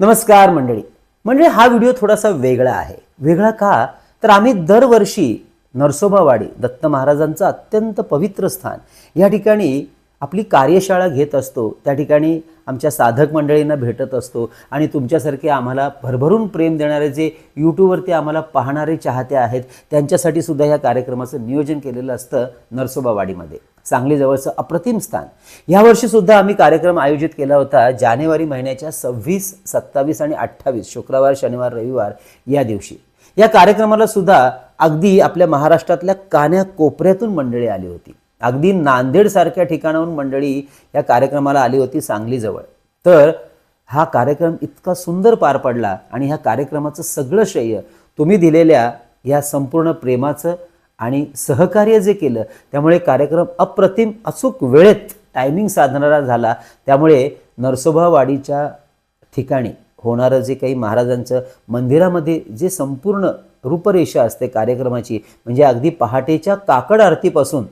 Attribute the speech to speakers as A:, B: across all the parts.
A: नमस्कार मंडळी. मंडळी हा व्हिडिओ थोडासा वेगळा आहे. वेगळा का? तर आम्ही दरवर्षी नरसोबावाडी दत्त महाराजांचं अत्यंत पवित्र स्थान या ठिकाणी आपली कार्यशाळा घेत असतो त्या ठिकाणी आमच्या साधक मंडळींना भेटत असतो आणि तुमच्यासारखे आम्हाला भरभरून प्रेम देणारे जे यूट्यूबवरती आम्हाला पाहणारे चाहते आहेत त्यांच्यासाठी सुद्धा या कार्यक्रमाचं नियोजन केलेलं असतं नरसोबावाडीमध्ये. सांगली जवळचं अप्रतिम स्थान. यावर्षी सुद्धा आम्ही कार्यक्रम आयोजित केला होता जानेवारी महिन्याच्या सव्वीस सत्तावीस आणि अठ्ठावीस शुक्रवार शनिवार रविवार या दिवशी. या कार्यक्रमाला सुद्धा अगदी आपल्या महाराष्ट्रातल्या कान्या कोपऱ्यातून मंडळी आली होती. अगदी नांदेडसारख्या ठिकाणाहून मंडळी या कार्यक्रमाला आली होती सांगलीजवळ. तर हा कार्यक्रम इतका सुंदर पार पडला आणि ह्या कार्यक्रमाचं सगळं श्रेय तुम्ही दिलेल्या या संपूर्ण प्रेमाचं आणि सहकार्य जे केलं त्यामुळे कार्यक्रम अप्रतिम अचूक वेळेत टायमिंग साधणारा झाला. त्यामुळे नरसोबावाडीच्या ठिकाणी होणारं जे काही महाराजांचं मंदिरामध्ये जे संपूर्ण रूपरेषा असते कार्यक्रमाची म्हणजे अगदी पहाटेच्या काकड आरतीपासून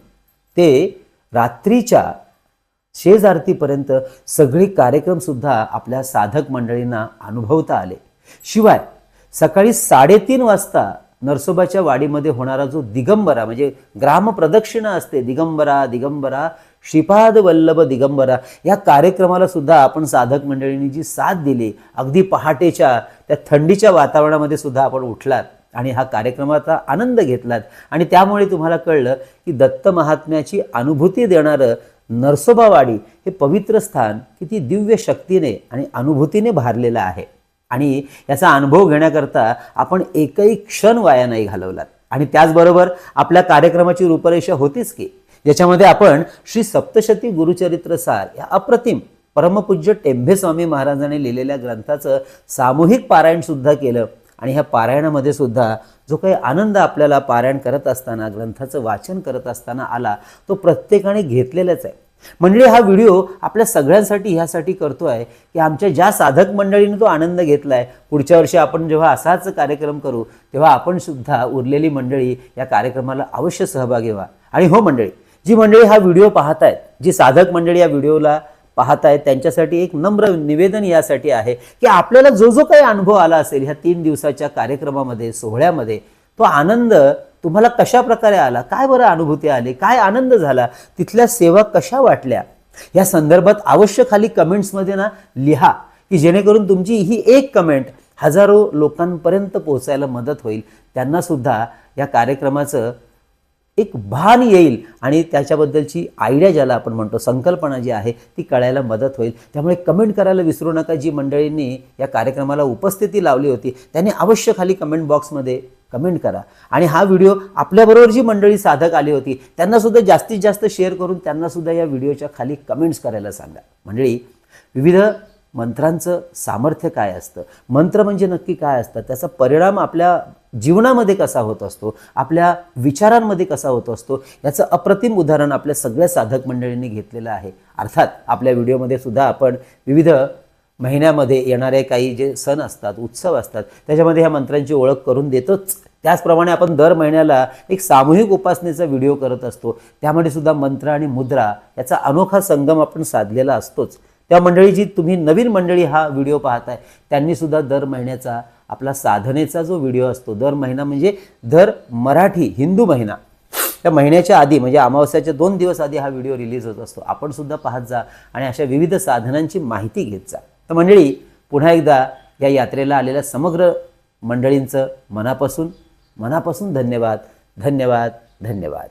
A: ते रात्रीच्या शेजारतीपर्यंत सगळे कार्यक्रमसुद्धा आपल्या साधक मंडळींना अनुभवता आले. शिवाय सकाळी साडेतीन वाजता नरसोबाच्या वाडीमध्ये होणारा जो दिगंबरा म्हणजे ग्रामप्रदक्षिणा असते दिगंबरा दिगंबरा श्रीपाद वल्लभ दिगंबरा या कार्यक्रमाला सुद्धा आपण साधक मंडळींनी जी साथ दिली अगदी पहाटेच्या त्या थंडीच्या वातावरणामध्ये सुद्धा आपण उठलात. आणि हा कार्यक्रमाचा आनंद घेतलात. आणि त्यामुळे तुम्हाला कळलं की दत्त महात्म्याची अनुभूती देणारं नरसोबावाडी हे पवित्र स्थान किती दिव्य शक्तीने आणि अनुभूतीने भारलेलं आहे. आणि याचा अनुभव घेण्याकरता आपण एकही क्षण वाया नाही घालवलात. आणि त्याचबरोबर आपल्या कार्यक्रमाची रूपरेषा होतीच की ज्याच्यामध्ये आपण श्री सप्तशती गुरुचरित्र सार या अप्रतिम परमपूज्य टेंभे स्वामी महाराजांनी लिहिलेल्या ग्रंथाचं सामूहिक पारायण सुद्धा केलं. आणि ह्या पारायणामध्ये सुद्धा जो काही आनंद आपल्याला पारायण करत असताना ग्रंथाचं वाचन करत असताना आला तो प्रत्येकाने घेतलेलाच आहे. म्हणजे हा व्हिडिओ आपल्या सगळ्यांसाठी ह्यासाठी करतो आहे की आमच्या ज्या साधक मंडळीने तो आनंद घेतला आहे पुढच्या वर्षी आपण जेव्हा असाच कार्यक्रम करू तेव्हा आपण सुद्धा उरलेली मंडळी या कार्यक्रमाला अवश्य सहभागी व्हा. आणि हो मंडळी जी मंडळी हा व्हिडिओ पाहत आहेत जी साधक मंडळी या व्हिडिओला पाहत आहेत त्यांच्यासाठी एक नम्र निवेदन यासाठी आहे की आपल्याला जो जो काही अनुभव आला असेल ह्या तीन दिवसाच्या कार्यक्रमामध्ये सोहळ्यामध्ये तो आनंद तुम्हाला कशा प्रकारे आला? काय बरं अनुभूती आली? काय आनंद झाला? तिथल्या सेवा कशा वाटल्या? या संदर्भात अवश्य खाली कमेंट्समध्ये ना लिहा की जेणेकरून तुमची ही एक कमेंट हजारो लोकांपर्यंत पोहोचायला मदत होईल. त्यांना सुद्धा या कार्यक्रमाचं एक भान येईल आणि त्याच्याबद्दलची आयडिया ज्याला आपण म्हणतो संकल्पना जी आहे ती कळायला मदत होईल. त्यामुळे कमेंट करायला विसरू नका जी मंडळींनी या कार्यक्रमाला उपस्थिती लावली होती. त्यांनी अवश्य खाली कमेंट बॉक्समध्ये कमेंट करा. आणि हा व्हिडिओ आपल्याबरोबर जी मंडळी साधक आली होती त्यांनासुद्धा जास्तीत जास्त शेअर करून त्यांनासुद्धा या व्हिडिओच्या खाली कमेंट्स करायला सांगा. मंडळी विविध मंत्रांचं सामर्थ्य काय असतं? मंत्र म्हणजे नक्की काय असतं? त्याचा परिणाम आपल्या जीवनामध्ये कसा होत असतो? आपल्या विचारांमध्ये कसा होत असतो? याचं अप्रतिम उदाहरण आपल्या सगळ्या साधक मंडळींनी घेतलेलं आहे. अर्थात आपल्या व्हिडिओमध्ये सुद्धा आपण विविध महिन्यामध्ये येणारे काही जे सण असतात उत्सव असतात त्याच्यामध्ये ह्या मंत्रांची ओळख करून देतोच. त्याचप्रमाणे आपण दर महिन्याला एक सामूहिक उपासनेचा व्हिडिओ करत असतो. त्यामध्ये सुद्धा मंत्र आणि मुद्रा याचा अनोखा संगम आपण साधलेला असतोच. त्या मंडळी जी तुम्ही नवीन मंडळी हा व्हिडिओ पाहताय त्यांनीसुद्धा दर महिन्याचा आपला साधनेचा जो व्हिडिओ असतो दर महिना म्हणजे दर मराठी हिंदू महिना. त्या महिन्याच्या आधी म्हणजे अमावस्याच्या दोन दिवस आधी हा व्हिडिओ रिलीज होत असतो. आपण सुद्धा पाहत जा आणि अशा विविध साधनांची माहिती घेत जा. तर मंडळी पुन्हा एकदा या यात्रेला आलेल्या समग्र मंडळींचं मनापासून मनापासून धन्यवाद धन्यवाद धन्यवाद.